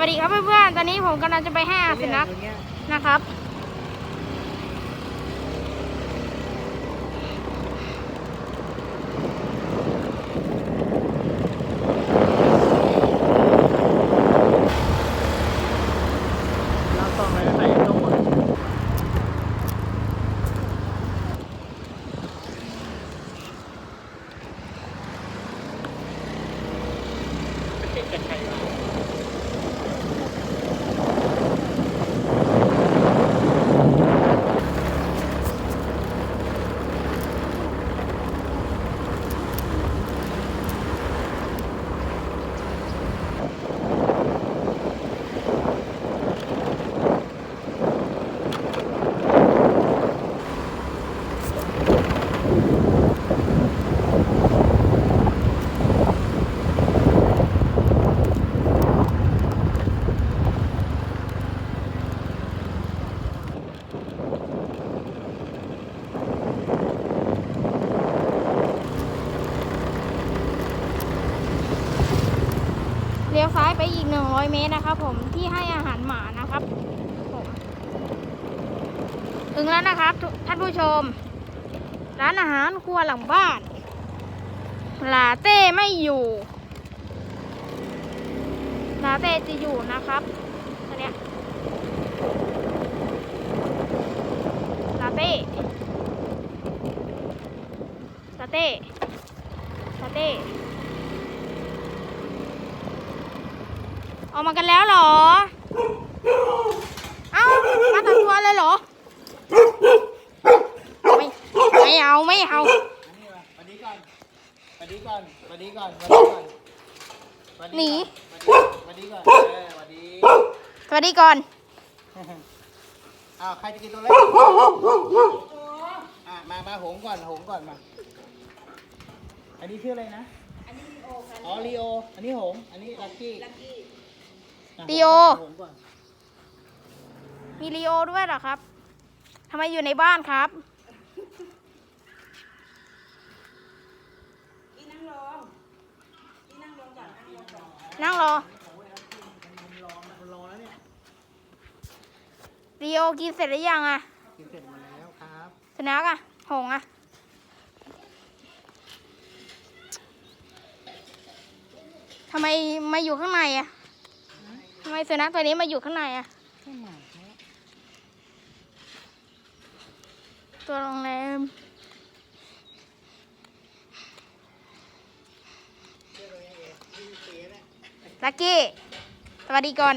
วัสดีครับเพื่อนๆ ตอนนี้ผมกำลังจะไปให้อาหารสุนัขนะครับ เราต้องไปใส่ตรงหมดเลี้ยวซ้ายไปอีก 100 เมตรนะครับผมที่ให้อาหารหมานะครับผมถึงแล้วนะครับท่านผู้ชม ร้านอาหารครัวหลังบ้านลาเต้ไม่อยู่ลาเต้จะอยู่นะครับอันเนี้ยลาเต้ลาเต้ลาเต้ ออกมากันแล้วเหรอ เอ้ามาทั้งตัวเลยเหรอ ไม่ไม่เอาไม่เอาอันนี้มาวันนี้ก่อนวันนี้ก่อนวันนี้ก่อนวันนี้ก่อนวันหนีวันนี้ก่อนเออวันนี้สวัสดีก่อนอ้าวใครจะกินตัวเล็กอะมามาหงก่อนหงก่อนมา อันนี้ชื่ออะไรนะ อันนี้ลีโออ๋อลีโอ อันนี้หง อันนี้ลักกี้ ลักกี้ลีโอหงก่อนมีลีโอด้วยเหรอครับทำไมอยู่ในบ้านครับนั่งรอรอแล้วเนี่ยลีโอกินเสร็จหรือยังอะกินเสร็จหมดแล้วครับสุนัขอะหงอะทำไมมาอยู่ข้างในอะ ทำไมสุนัขตัวนี้มาอยู่ข้างในอะขึ้นมาแล้วตัวโรงแรมลักกี้ สวัสดีก่อน